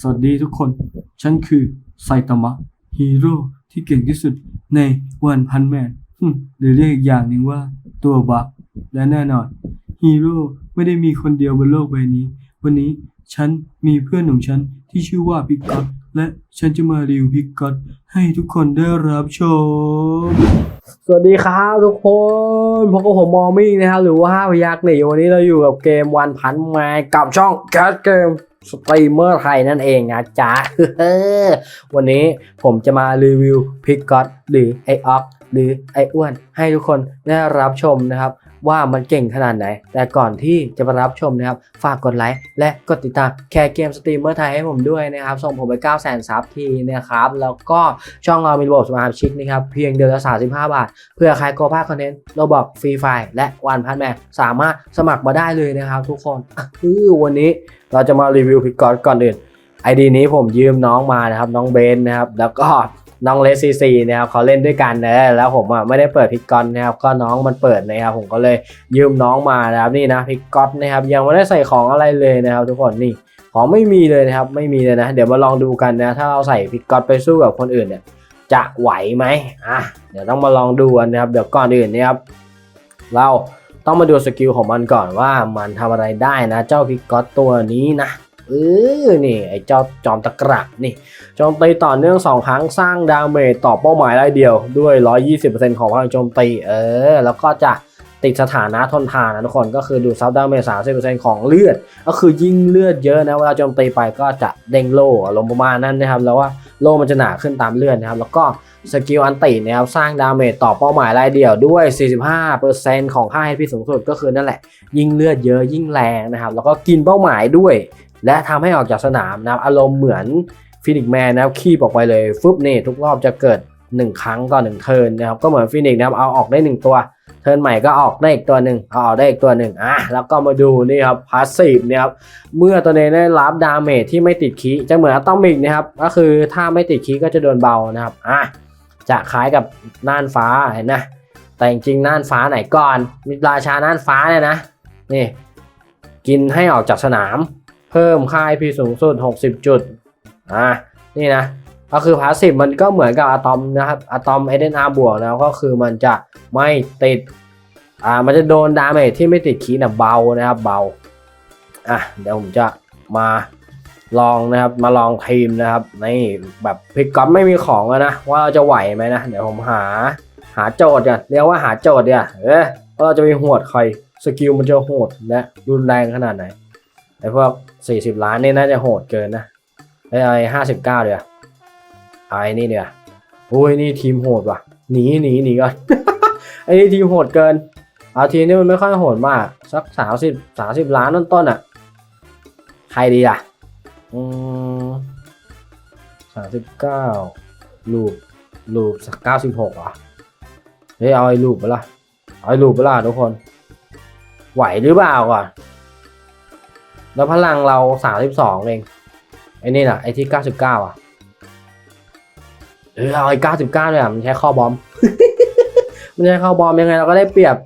สวัสดีทุกคน ฉันคือไซตามะฮีโร่ที่เก่งที่สุดในวันพันแมนหรือเรียกอีกอย่างหนึ่งว่าตัวบัก และแน่นอนฮีโร่ไม่ได้มีคนเดียวบนโลกใบนี้ วันนี้ฉันมีเพื่อนของฉันที่ชื่อว่าพิกกอตและฉันจะมารีวิวพิกกอตให้ทุกคนได้รับชม สวัสดีครับทุกคนพบกับผมมอมิ่งนะครับหรือว่าห้าพยักษ์นี่วันนี้เราอยู่กับเกมวันพันแมนกับช่องแคสเกม สตรีมเมอร์ไทยนั่นเองนะจ๊ะวันนี้ผมจะมารีวิวพิกก็อตหรือไอออกหรือไออ้วน ให้ทุกคนได้รับชมนะครับ ว่ามันเก่งขนาดไหน แต่ก่อนที่จะมารับชมนะครับ ฝากกดไลค์และกดติดตามแคร์เกมสตรีมเมอร์ไทยให้ผมด้วยนะครับ ส่งผมไป 9 0 0 0 0 0ซับทีนะครับ แล้วก็ช่องเรามีระบบสมาชิกนะครับ เพียงเดือนละ 35 บาท เพื่อใครโกบ้าคอนเทนต์เราบอกฟรีไฟล์และวันพันแมสามารถสมัครมาได้เลยนะครับ ทุกคนอือวันนี้เราจะมารีวิวพิกกอตก่อนอื่นไอดีนี้ผมยืมน้องมานะครับน้องเบนนะครับแล้วก็ น้องเลสซีซีนะครับเขาเล่นด้วยกันนะแล้วผมอะไม่ได้เปิดพิกกอนนะครับก็น้องมันเปิดนะครับผมก็เลยยืมน้องมานะครับนี่นะพิกกอตนะครับยังไม่ได้ใส่ของอะไรเลยนะครับทุกคนนี่ของไม่มีเลยนะครับไม่มีเลยนะ เดี๋ยวมาลองดูกันนะ ถ้าเราใส่พิกกอตไปสู้กับคนอื่นเนี่ยจะไหวไหมอะเดี๋ยวต้องมาลองดูกันนะครับเดี๋ยวก่อนอื่นนี่ยครับเราต้องมาดูสกิลของมันก่อนว่ามันทำอะไรได้นะ เจ้าพิกกอตตัวนี้นะ เออนี่ไอ้เจ้าจอมตะกระนี่โจมตีต่อเนื่อง 2 ครั้งสร้างดาเมจต่อเป้าหมายรายเดียวด้วย 120%ของพลังโจมตีเออ แล้วก็จะติดสถานะทนทานนะทุกคนก็คือดูซับดาเมจ30%ของเลือด ก็คือยิ่งเลือดเยอะนะเวลาโจมตีไปก็จะเด้งโล่อารมณ์ประมาณนั้นนะครับแล้วว่าโล่มันจะหนาขึ้นตามเลือดนะครับแล้วก็สกิลอันตินะครับสร้างดาเมจต่อเป้าหมายรายเดียวด้วย 45%ของค่า HP สูงสุดก็คือนั่นแหละ ยิ่งเลือดเยอะยิ่งแรงนะครับแล้วก็กินเป้าหมายด้วย และทำให้ออกจากสนามนับอารมณ์เหมือนฟินิกแมนนะครับขี้ออกไปเลยฟึบนี่ทุกรอบจะเกิด 1 ครั้งต่อ1เทิร์นนะครับก็เหมือนฟินิกนะครับเอาออกได้ 1 ตัว เทิร์นใหม่ก็ออกได้อีกตัวหนึ่งเอาออกได้อีกตัวหนึ่งอะแล้วก็มาดูนี่ครับพาสซีฟเนี่ยครับเมื่อตัวเองได้รับดาเมจที่ไม่ติดคีจะเหมือนอะตอมิกนะครับก็คือถ้าไม่ติดคีก็จะโดนเบานะครับอะจะคล้ายกับน่านฟ้าเห็นนะแต่จริงๆน่านฟ้าไหนก่อนมีราชาน่านฟ้าเนี่ยนะนี่กินให้ออกจากสนาม เพิ่มค่า IP สูงสุด 60 จุด อ่า นี่นะ ก็คือพาสซีฟมันก็เหมือนกับอะตอมนะครับ อะตอม SNR บวกนะ ก็คือมันจะไม่ติด อ่า มันจะโดนดาเมจที่ไม่ติดคีย์นะเบานะครับ เบา อะ เดี๋ยวผมจะมาลองนะครับ มาลองทีมนะครับนี่แบบพิกก๊อตไม่มีของแล้วนะ ว่าเราจะไหวไหมนะ เดี๋ยวผมหา หาโจทย์ก่อนเรียกว่าหาโจทย์เนี่ยเออว่าเราจะไปหวดใคร สกิลมันจะโหดและรุนแรงขนาดไหน ไอ้พวก40ล้านนี่น่าจะโหดเกินนะไอ้ไอ้ห้าสิบเก้าเดียวไอ้นี่เดียวโอ้ยนี่ทีมโหดว่ะหนีหนีหนีก่อนไอ้นี่ทีมโหดเกินเอาทีมนี่มันไม่ค่อยโหดมากสักสามสิบสามสิบล้านต้นๆอะใครดีอะอืมสามสิบเก้าลูปลูปสักเก้าสิบหกอะเฮ้ยเอาไอ้ลูปไปละเอาไอ้ลูปไปละทุกคน ไหวหรือเปล่าก่อน แล้วพลังเราสามสิบสองเองไอ้นี่น่ะไอ้ที่เก้าสิบเก้าอะเออเอาไอ้เก้าสิบเก้าเลยอะมันใช้ข้อบอม มันใช้ข้อบอมยังไงเราก็ได้เปรียบ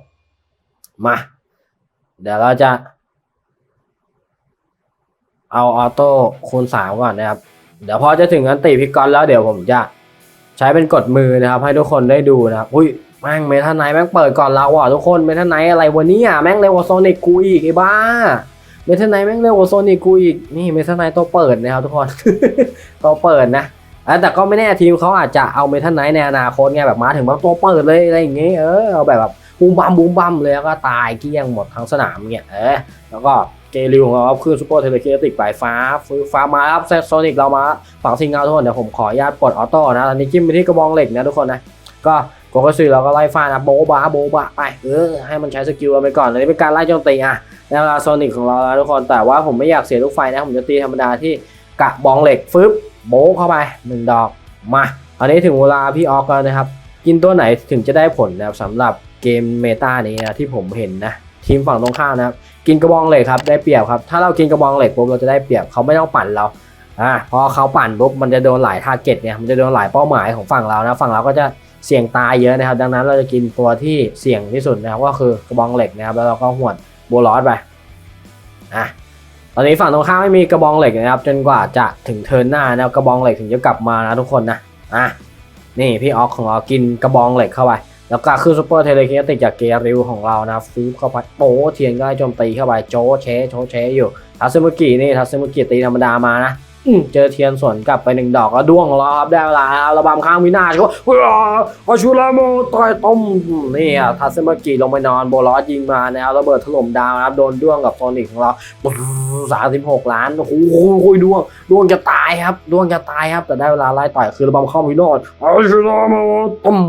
มา เดี๋ยวเราจะ เอาออโต้คูณสามก่อนนะครับ เดี๋ยวพอจะถึงอันติพิกอนแล้วเดี๋ยวผมจะใช้เป็นกดมือนะครับ ให้ทุกคนได้ดูนะครับอุ้ยแม่งเมทันไนท์แม่งเปิดก่อนเราอะทุกคนเมทันไนท์อะไรวันนี้อะแม่งเร็วกว่าโซนิกกูอีกไอ้บ้า เมทันไนท์แม่งเร็วกว่าโซนิกกูอีก นี่เมทันไนท์ตัวเปิดนะครับทุกคน ตัวเปิดนะแต่ก็ไม่แน่ทีมเขาอาจจะเอาเมทันไนท์ในอนาคตไงแบบมาถึงแบบตัวเปิดเลยอะไรอย่างเงี้ยเออเอาแบบแบบบูมบัมบูมบัมเลยแล้วก็ตายเกลี้ยงหมดทั้งสนามเงี้ยเออแล้วก็เกลิวของเราครับคือซูเปอร์เทเลเคิติกปลายฟ้าฟื้นฟ้ามาครับเซตโซนิกเรามาฝั่งซิงเกิลทุกคนเดี๋ยวผมขออนุญาตปลดออโต้นะตอนนี้จิ้มไปที่กระบองเหล็กนะทุกคนนะก็โกโกซุยเราก็ไล่ฟาดนะโบบาโบบะไปเออให้มันใช้สกิลไปก่อนอันนี้เป็นการไล่โจมตีอะ แล้วโซนิกของเราแล้วทุกคนแต่ว่าผมไม่อยากเสียลูกไฟนะผมจะตีธรรมดาที่กะบองเหล็กฟึบโบะเข้าไปหนึ่งดอกมาอันนี้ถึงเวลาพี่ออกแล้วนะครับ กินตัวไหนถึงจะได้ผลนะครับสำหรับเกมเมตานี้นะที่ผมเห็นนะทีมฝั่งตรงข้ามนะครับกินกระบองเหล็กครับได้เปรียบครับถ้าเรากินกระบองเหล็กปุ๊บเราจะได้เปรียบเขาไม่ต้องปั่นเราอ่าพอเขาปั่นปุ๊บมันจะโดนหลายทาร์เก็ตเนี่ยมันจะโดนหลายเป้าหมายของฝั่งเรานะฝั่งเราก็จะเสี่ยงตายเยอะนะครับ ดังนั้นเราจะกินตัวที่เสี่ยงที่สุดนะครับก็คือกระบองเหล็กนะครับแล้วเราก็หวด บัวลอสไปอะตอนนี้ฝั่งตรงข้ามไม่มีกระบองเหล็กนะครับ จนกว่าจะถึงเทิร์นหน้านะกระบองเหล็กถึงจะกลับมานะทุกคนนะอะนี่พี่ออกของเรากินกระบองเหล็กเข้าไป แล้วก็คือซูเปอร์เทเลเคียติกจากเกริวของเรานะฟูบเข้าไปโป้เทียนก็ได้โจมตีเข้าไปโจเชโชเชอยู่ทัซึมุกินี่ทัซึมุกิตีธรรมดามานะ เจอเทียนสวนกลับไปหนึ่งดอกแล้วด้วงของเราครับได้เวลาระบำข้างวินาศก็ว้าวอาชูราโมต่อยต้มนี่อะทัซึมุกิลงไปนอนโบลอสยิงมาแนวระเบิดถล่มดาวนะครับโดนด้วงกับโซนิกของเราสามสิบหกล้านโอ้โหด้วงด้วงจะตายครับด้วงจะตายครับแต่ได้เวลาไล่ต่อยคือระบำข้างวินาศอาชูราโมต้ม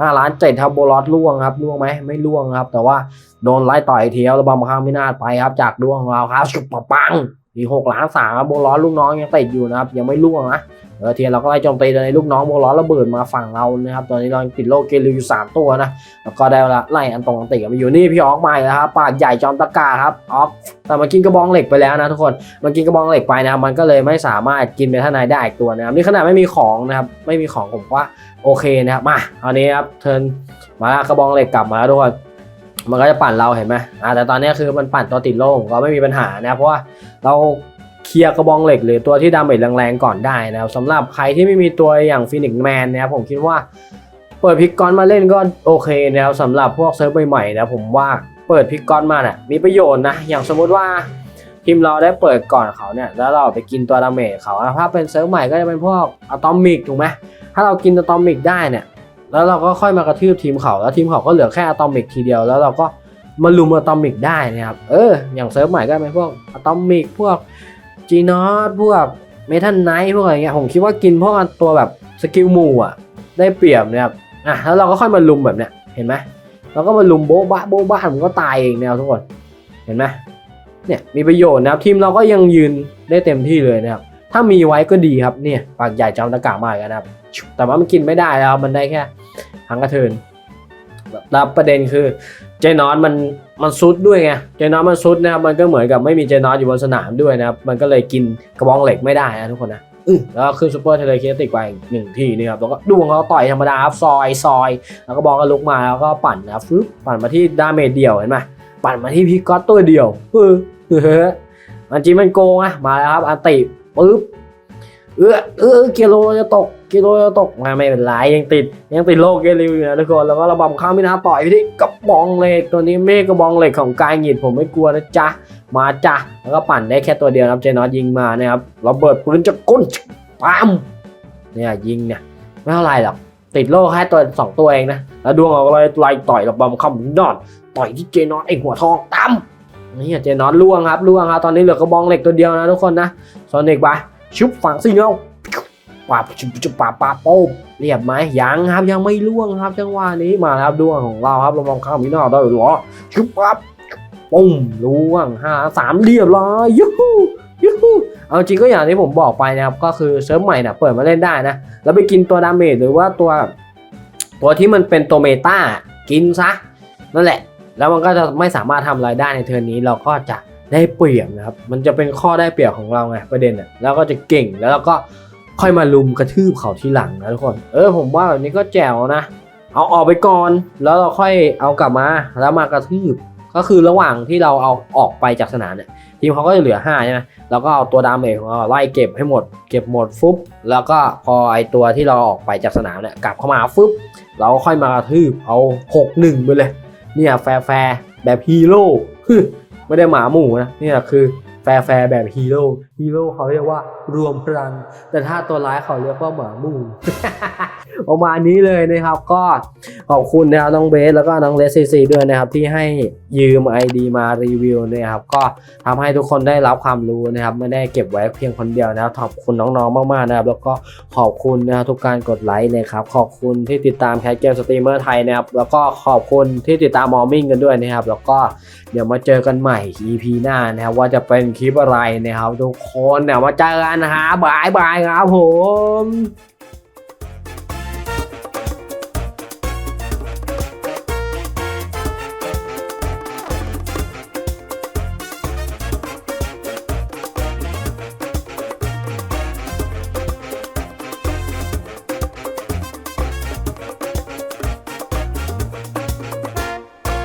ห้าล้านเจ็ดครับโบลอสล่วงครับล่วงไหมไม่ล่วงครับ แต่ว่าโดนไล่ต่อยเทียวระบำข้ามไม่นาดไปครับ จากดวงของเราครับชุบปะปัง อีกหกล้านสามครับโบลอสลูกน้องยังติดอยู่นะครับยังไม่ล่วงนะเออเทียเราก็ไล่โจมตีในลูกน้องโบลอสระเบิดมาฝั่งเรานะครับตอนนี้เราติดโลกเกลิวอยู่สามตัวนะแล้วก็ได้เวลาไล่อันตรงอันติกันไปอยู่นี่พี่ออกมาอีกแล้วครับปากใหญ่จอมตะกาครับออกแต่มากินกระบองเหล็กไปแล้วนะทุกคนมันกินกระบองเหล็กไปนะครับมันก็เลยไม่สามารถกินเมทานายได้อีกตัวนะครับนี่ขนาดไม่มีของนะครับไม่มีของผมว่าโอเคนะครับมาเอานี้ครับเทิร์นมากระบองเหล็กกลับมาแล้วทุกคน มันก็จะปั่นเราเห็นไหมอ่าแต่ตอนนี้คือมันปั่นตัวติดโล่ผมก็ไม่มีปัญหานะเพราะว่าเราเคลียร์กระบองเหล็กหรือตัวที่ดาเมจแรงๆก่อนได้นะครับสำหรับใครที่ไม่มีตัวอย่างฟินิกแมนนะครับผมคิดว่า เปิดพิกกอนมาเล่นก็โอเคนะครับสำหรับพวกเซิร์ฟใหม่ๆนะผมว่าเปิดพิกกอนมาเนี่ยมีประโยชน์นะอย่างสมมุติว่าทีมเราได้เปิดก่อนเขาเนี่ยแล้วเราไปกินตัวดาเมจเขาถ้าเป็นเซิร์ฟใหม่ก็จะเป็นพวกอะตอมิกถูกไหมถ้าเรากินอะตอมิกได้เนี่ย แล้วเราก็ค่อยมากระทืบทีมเขาแล้วทีมเขาก็เหลือแค่อะตอมิกทีเดียวแล้วเราก็มาลุมอะตอมิกได้นะครับ เออ อย่างเซิร์ฟใหม่ก็เป็นพวกอะตอมิกพวกจีนอสพวกเมทัลไนท์พวกอะไรเงี้ยผมคิดว่ากินพวกตัวแบบสกิลหมู่อะได้เปรียบนะครับอะแล้วเราก็ค่อยมาลุมแบบเนี้ยเห็นไหมเราก็มาลุมโบ๊ะบะโบ๊ะบะผมก็ตายเองนะครับทุกคนเห็นไหมเนี่ยมีประโยชน์นะครับทีมเราก็ยังยืนได้เต็มที่เลยนะครับถ้ามีไว้ก็ดีครับเนี่ยปากใหญ่จอมตะกร้ามากนะครับแต่ว่ามันกินไม่ได้แล้วมันได้แค่ หางกระเทินแล้วประเด็นคือเจนอสมันมันซุดด้วยไงเจนอสมันซุดนะครับมันก็เหมือนกับไม่มีเจนอสอยู่บนสนามด้วยนะครับมันก็เลยกินกระบองเหล็กไม่ได้นะทุกคนนะอื้อแล้วก็ขึ้นซูเปอร์เทเลเคติกไปอีกหนึ่งทีนี่ครับแล้วก็ดวงเขาต่อยธรรมดาครับซอยซอย แล้วก็บอลก็ลุกมาแล้วก็ปั่นนะครับฟึบปั่นมาที่ดาเมจเดียวเห็นไหมปั่นมาที่พีกอตตัวเดียวเออเฮ้อมันจริงมันโกงอะมาแล้วครับอันติปึ๊บเออเออกิโลจะตก กิโลตกมาไม่เป็นไรยังติด ยังติดโลกเกลิวอยู่นะทุกคนแล้วก็ระบำข้ามพินาต่อยไปที่กระบองเหล็กตัวนี้เมฆกระบองเหล็กของกายหงิดผมไม่กลัวนะจ๊ะมาจ้ะแล้วก็ปั่นได้แค่ตัวเดียวนะครับเจนอสยิงมานะครับระเบิดปืนจะก้นปั๊มเนี่ยยิงเนี่ยไม่เท่าไรหรอกติดโลกแค่ตัวสองตัวเองนะแล้วดวงเราก็เลยไล่ต่อยระบำข้ามพินาต่อยที่เจนอสไอหัวทองตั้มนี่เจนอสล่วงครับล่วงครับตอนนี้เหลือกระบองเหล็กตัวเดียวนะทุกคนนะโซนิกไปชุบฝังสิเงา ปาบชุบชุบปาบปาบโป๊บเรียบไหมยังครับยังไม่ล่วงครับ จังหวะนี้มาแล้วครับดวงของเราครับเรามองข้ามมินอได้หรอชุบปั๊บปุ้มล่วงห้าสามเรียบร้อยยูฮูยูฮูเอาจริงก็อย่างที่ผมบอกไปนะครับก็คือเซิร์ฟใหม่นี่ยเปิดมาเล่นได้นะแล้วไปกินตัวดาเมจหรือว่าตัว ตัวที่มันเป็นตัวเมตากินซะนั่นแหละ แล้วมันก็จะไม่สามารถทำอะไรได้ในเทิร์นนี้เราก็จะได้เปรียบนะครับ มันจะเป็นข้อได้เปรียบของเราไงประเด็นอะแล้วก็จะเก่งแล้วเราก็ ค่อยมาลุมกระทืบเขาทีหลังนะทุกคน เออผมว่าแบบนี้ก็แจ๋วนะ เอาออกไปก่อน แล้วเราค่อยเอากลับมาแล้วมากระทืบ ก็คือระหว่างที่เราเอาออกไปจากสนามเนี่ยทีมเขาก็จะเหลือ5ใช่ไหมเราก็เอาตัวดาเมจของเราไล่เก็บให้หมด เก็บหมดฟุบแล้วก็พอไอตัวที่เราออกไปจากสนามเนี่ยกลับเข้ามาฟุบเราก็ค่อยมากระทืบเอา 6-1ไปเลยเนี่ยแฟร์แฟร์แบบฮีโร่ไม่ได้หมาหมู่นะเนี่แหละคือแฟร์แฟร์แบบฮีโร่ ฮีโร่เขาเรียกว่ารวมพลัง แต่ถ้าตัวร้ายเขาเรียกว่าหมามู่ประมาณนี้เลยนะครับ ก็ขอบคุณนะครับน้องเบสแล้วก็น้องเลสซีซีด้วยนะครับ ที่ให้ยืม ID มารีวิวนะครับ ก็ทำให้ทุกคนได้รับความรู้นะครับ ไม่ได้เก็บไว้เพียงคนเดียวนะครับขอบคุณน้องๆมากๆนะครับ แล้วก็ขอบคุณนะครับทุกการกดไลค์เลยครับ ขอบคุณที่ติดตามแคสเกมสตรีมเมอร์ไทยนะครับ แล้วก็ขอบคุณที่ติดตามมอร์มิ่งกันด้วยนะครับ แล้วก็เดี๋ยวมาเจอกันใหม่ EP หน้านะครับว่าจะเป็นคลิปอะไรนะครับทุกคนเดี๋ยวมาเจอกันนะฮะบายบายครับผม